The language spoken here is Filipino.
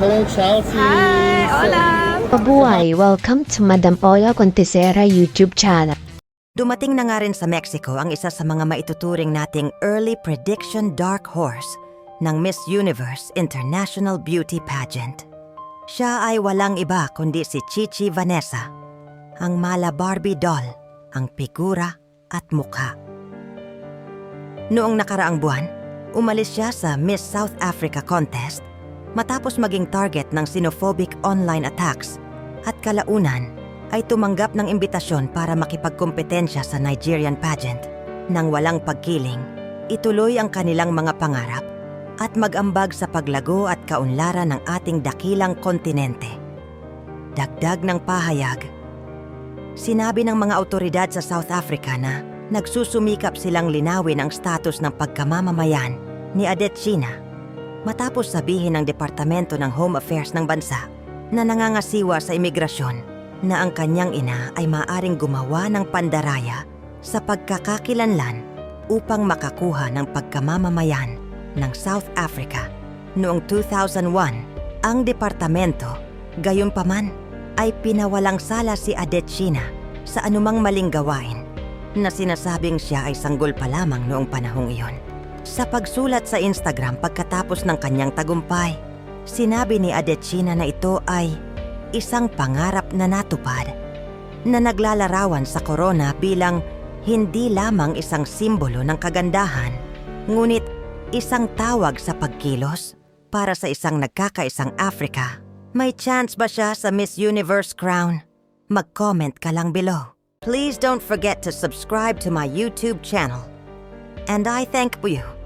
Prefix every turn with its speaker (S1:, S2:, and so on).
S1: Hello, Chelsea.
S2: Hi! Hola!
S3: Mabuhay! Welcome to Madam Ola Contesera YouTube channel.
S4: Dumating na nga rin sa Mexico ang isa sa mga maituturing nating early prediction dark horse ng Miss Universe International Beauty Pageant. Siya ay walang iba kundi si Chichi Vanessa, ang mala Barbie doll, ang figura at mukha. Noong nakaraang buwan, umalis siya sa Miss South Africa contest matapos maging target ng xenophobic online attacks at kalaunan ay tumanggap ng imbitasyon para makipagkompetensya sa Nigerian pageant. Nang walang pagkiling, ituloy ang kanilang mga pangarap at mag-ambag sa paglago at kaunlaran ng ating dakilang kontinente. Dagdag ng pahayag, sinabi ng mga otoridad sa South Africa na nagsusumikap silang linawin ang status ng pagkamamamayan ni Adet China matapos sabihin ng Departamento ng Home Affairs ng bansa na nangangasiwa sa imigrasyon na ang kanyang ina ay maaring gumawa ng pandaraya sa pagkakakilanlan upang makakuha ng pagkamamamayan ng South Africa. Noong 2001, ang departamento, gayunpaman, ay pinawalang sala si Adet China sa anumang maling gawain na sinasabing siya ay sanggol pa lamang noong panahong iyon. Sa pagsulat sa Instagram pagkatapos ng kanyang tagumpay, sinabi ni Adet China na ito ay isang pangarap na natupad na naglalarawan sa corona bilang hindi lamang isang simbolo ng kagandahan, ngunit isang tawag sa pagkilos para sa isang nagkakaisang Africa. May chance ba siya sa Miss Universe crown? Mag-comment ka lang below. Please don't forget to subscribe to my YouTube channel. And I thank you